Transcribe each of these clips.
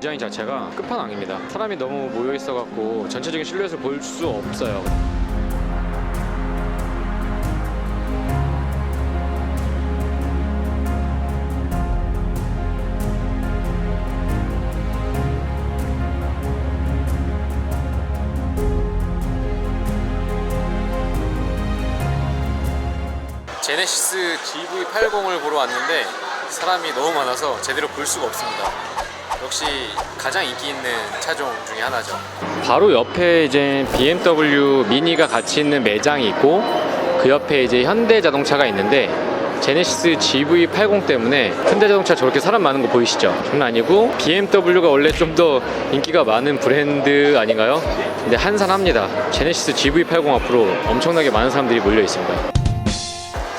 디자인 자체가 끝판왕입니다. 사람이 너무 모여 있어갖고 전체적인 실루엣을 볼 수 없어요. 제네시스 GV80을 보러 왔는데 사람이 너무 많아서 제대로 볼 수가 없습니다. 역시 가장 인기 있는 차종 중에 하나죠. 바로 옆에 이제 BMW 미니가 같이 있는 매장이 있고 그 옆에 이제 현대 자동차가 있는데 제네시스 GV80 때문에 현대자동차 저렇게 사람 많은 거 보이시죠? 장난 아니고 BMW가 원래 좀 더 인기가 많은 브랜드 아닌가요? 근데 한산합니다. 제네시스 GV80 앞으로 엄청나게 많은 사람들이 몰려 있습니다.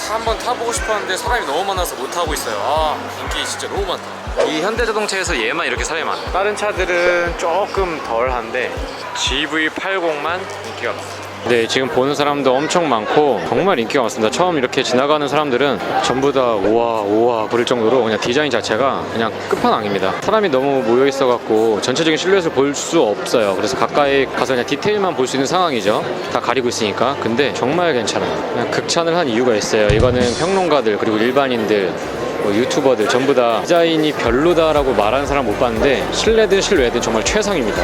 한번 타보고 싶었는데 사람이 너무 많아서 못 타고 있어요. 아 인기 진짜 너무 많다. 이 현대자동차에서 얘만 이렇게 사람이 많아. 다른 차들은 조금 덜한데 GV80만 인기가 많아. 네, 지금 보는 사람도 엄청 많고 정말 인기가 많습니다. 처음 이렇게 지나가는 사람들은 전부 다 우와 우와 그럴 정도로 그냥 디자인 자체가 그냥 끝판왕입니다. 사람이 너무 모여 있어 갖고 전체적인 실루엣을 볼 수 없어요. 그래서 가까이 가서 그냥 디테일만 볼 수 있는 상황이죠. 다 가리고 있으니까. 근데 정말 괜찮아요. 그냥 극찬을 한 이유가 있어요. 이거는 평론가들 그리고 일반인들 뭐 유튜버들 전부 다 디자인이 별로다라고 말하는 사람 못 봤는데 실내든 실외든 정말 최상입니다.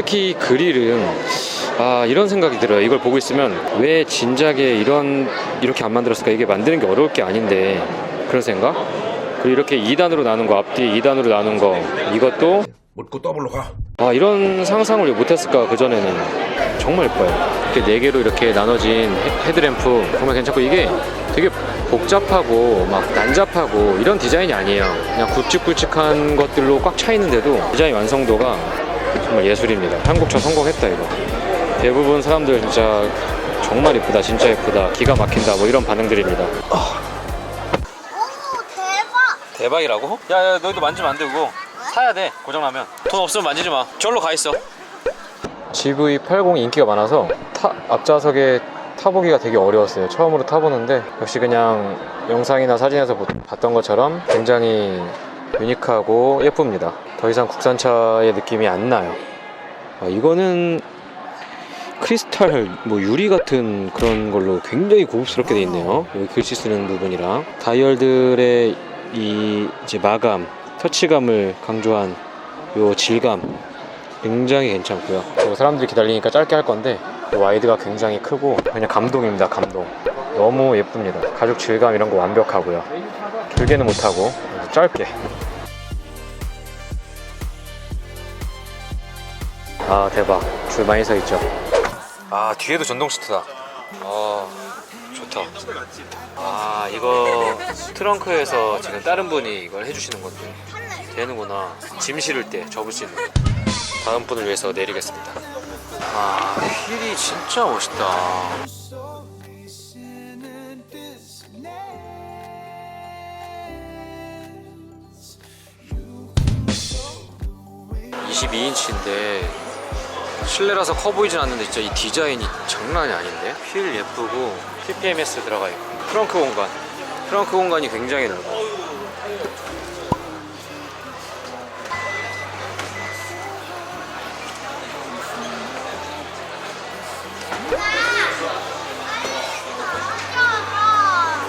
특히 그릴은 아 이런 생각이 들어요. 이걸 보고 있으면 왜 진작에 이런 이렇게 안 만들었을까? 이게 만드는 게 어려울 게 아닌데 그런 생각? 그리고 이렇게 2단으로 나눈 거 앞뒤 2단으로 나눈 거 이것도 묻고 더블로 가. 아 이런 상상을 왜 못했을까 그 전에는 정말 예뻐요. 이렇게 네 개로 이렇게 나눠진 헤- 헤드램프 정말 괜찮고 이게 되게 복잡하고 막 난잡하고 이런 디자인이 아니에요. 그냥 굵직굵직한 것들로 꽉 차 있는데도 디자인 완성도가 정말 예술입니다. 한국차 성공했다 이거. 대부분 사람들 진짜 정말 예쁘다, 진짜 예쁘다, 기가 막힌다 뭐 이런 반응들입니다. 오 대박! 대박이라고? 야야 너희도 만지면 안 되고 사야 돼 고장나면 돈 없으면 만지지 마 저기로 가 있어 GV80 인기가 많아서 타, 앞좌석에 타보기가 되게 어려웠어요 처음으로 타보는데 역시 그냥 영상이나 사진에서 보- 봤던 것처럼 굉장히 유니크하고 예쁩니다 더 이상 국산차의 느낌이 안 나요 아, 이거는 크리스탈 뭐 유리 같은 그런 걸로 굉장히 고급스럽게 돼 있네요. 여기 글씨 쓰는 부분이랑 다이얼들의 이 이제 마감, 터치감을 강조한 요 질감 굉장히 괜찮고요. 사람들이 기다리니까 짧게 할 건데 이 와이드가 굉장히 크고 그냥 감동입니다. 감동. 너무 예쁩니다. 가죽 질감 이런 거 완벽하고요. 길게는 못하고 짧게. 아 대박. 줄 많이 서 있죠. 아 뒤에도 전동 시트다. 아 좋다. 아 이거 트렁크에서 지금 다른 분이 이걸 해주시는 건데 되는구나. 짐 실을 때 접을 수 있는. 다음 분을 위해서 내리겠습니다. 아 휠이 진짜 멋있다. (22인치인데) 실내라서 커 보이진 않는데 진짜 이 디자인이 장난이 아닌데? 휠 예쁘고 TPMS 들어가 있고. 트렁크 공간. 트렁크 공간이 굉장히 넓어.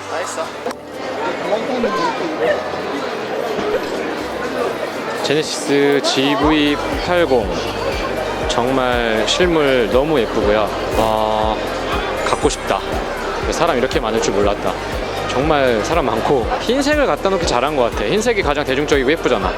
다 했어 제네시스 GV80 정말 실물 너무 예쁘고요. 어, 갖고 싶다. 사람 이렇게 많을 줄 몰랐다. 정말 사람 많고 흰색을 갖다 놓기 잘한 것 같아. 흰색이 가장 대중적이고 예쁘잖아.